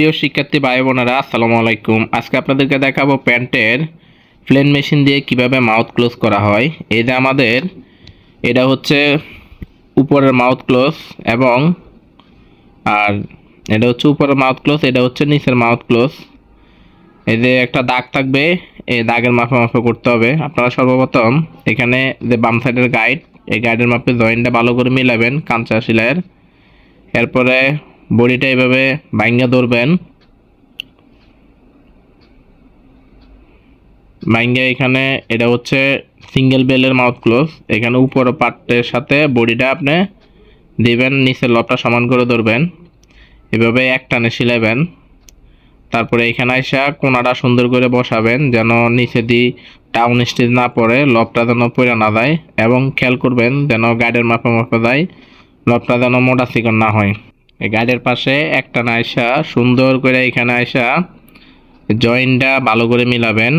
প্রিয় শিক্ষার্থী ভাই বোনেরা আসসালামু আলাইকুম। আজকে আপনাদেরকে দেখাবো প্যান্টের প্লেন মেশিন দিয়ে কীভাবে মাউথ ক্লোজ করা হয়। এই যে আমাদের, এটা হচ্ছে উপরের মাউথ ক্লোজ এবং আর এটা হচ্ছে উপরের মাউথ ক্লোজ, এটা হচ্ছে নিচের মাউথ ক্লোজ। এই যে একটা দাগ থাকবে, এই দাগের মাপে মাপে করতে হবে। আপনারা সর্বপ্রথম এখানে যে বাম সাইডের গাইড এই গাইডের মাপে জয়েন্টটা ভালো করে মিলাবেন, কাঁচা শিলাইয়ের এরপরে বডিটা এভাবে ভাঙ্গা ধরবেন। ভাঙ্গা এখানে, এটা হচ্ছে সিঙ্গেল বেলের মাউথ ক্লোজ এখানে উপর পার্টের সাথে বডিটা আপনি দিবেন, নিচের লবটা সমান করে ধরবেন। এভাবে এক টানে সিলাইবেন তারপরে এখানে আইসা কোনাটা সুন্দর করে বসাবেন, যেন নিচে দি টাউন স্টেজ না পড়ে লবটা যেন পড়ে না যায়। এবং খেয়াল করবেন, যেন গাইডের মাপে মাপে যায় লবটা যেন মোটা চিকন না হয়। এই গাইডের পাশে একটা না আইসা সুন্দর করে এখানে আইসা জয়েন্টটা ভালো করে মিলাবেন।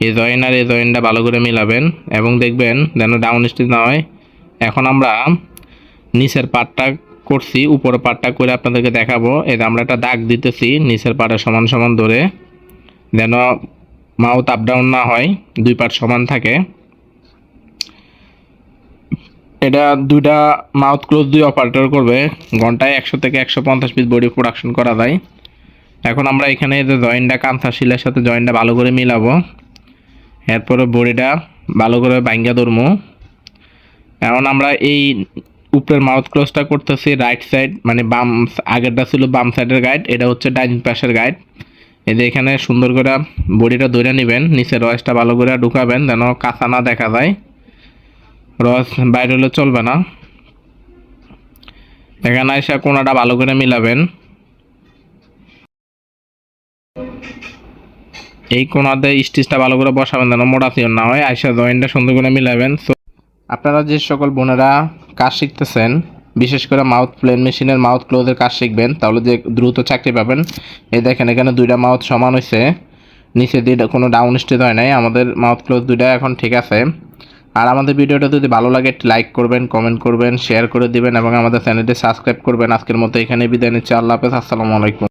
এই জয়েন আর এই জয়েন্টটা ভালো করে মিলাবেন এবং দেখবেন যেন ডাউন স্টেজ না হয়। এখন আমরা নিচের পাটটা করছি, উপরের পাটটা করে আপনাদেরকে দেখাবো। যে আমরা একটা দাগ দিতেছি নিচের পাটে সমান সমান ধরে, যেন মাউথ আপ ডাউন না হয়, দুই পাট সমান থাকে। এটা দুইটা মাউথ ক্লোজ দুই অপারেটর করবে। ঘন্টায় একশো থেকে একশো পঞ্চাশ পিস বডি প্রোডাকশন করা যায়। এখন আমরা এখানে যে জয়েন্টটা কাঁথা শিলের সাথে জয়েন্টটা ভালো করে মিলাবো। এরপরে বডিটা ভালো করে ভাঙ্গা ধরবো। এখন আমরা এই উপরের মাউথ ক্লোজটা করতেছি রাইট সাইড মানে বাম আগেরটা ছিল বাম সাইডের গাইড এটা হচ্ছে ডাইন পাশের গাইড এই যে এখানে সুন্দর করে বডিটা ধরে নেবেন, নিচের রয়েসটা ভালো করে ঢুকাবেন, যেন কাঁচা না দেখা যায়। রস বাইরে হলে চলবে না। এখানে এসে কোনাটা ভালো করে মিলাবেন। এই কোনাতে স্টিচটা ভালো করে বসাবেন যেন মোটা চিয়ন না হয় আইসা জয়েন্টটা সুন্দর করে মিলাবেন। So, আপনারা যে সকল বোনেরা কাজ শিখতেছেন বিশেষ করে মাউথ প্লেন মেশিনের মাউথ ক্লোজের কাজ শিখবেন তাহলে যে দ্রুত চাকরি পাবেন এই দেখেন এখানে দুইটা মাউথ সমান হয়েছে নিচে দিয়ে কোনো ডাউন স্টেজ হয় নাই আমাদের মাউথ ক্লোজ দুইটা এখন ঠিক আছে। আর আমাদের ভিডিওটা যদি ভালো লাগে লাইক করবেন কমেন্ট করবেন শেয়ার করে দিবেন এবং আমাদের চ্যানেলটি সাবস্ক্রাইব করবেন। আজকের মতো এখানে বিদায় নিচ্ছি। আল্লাহ হাফেজ, আসসালামু আলাইকুম।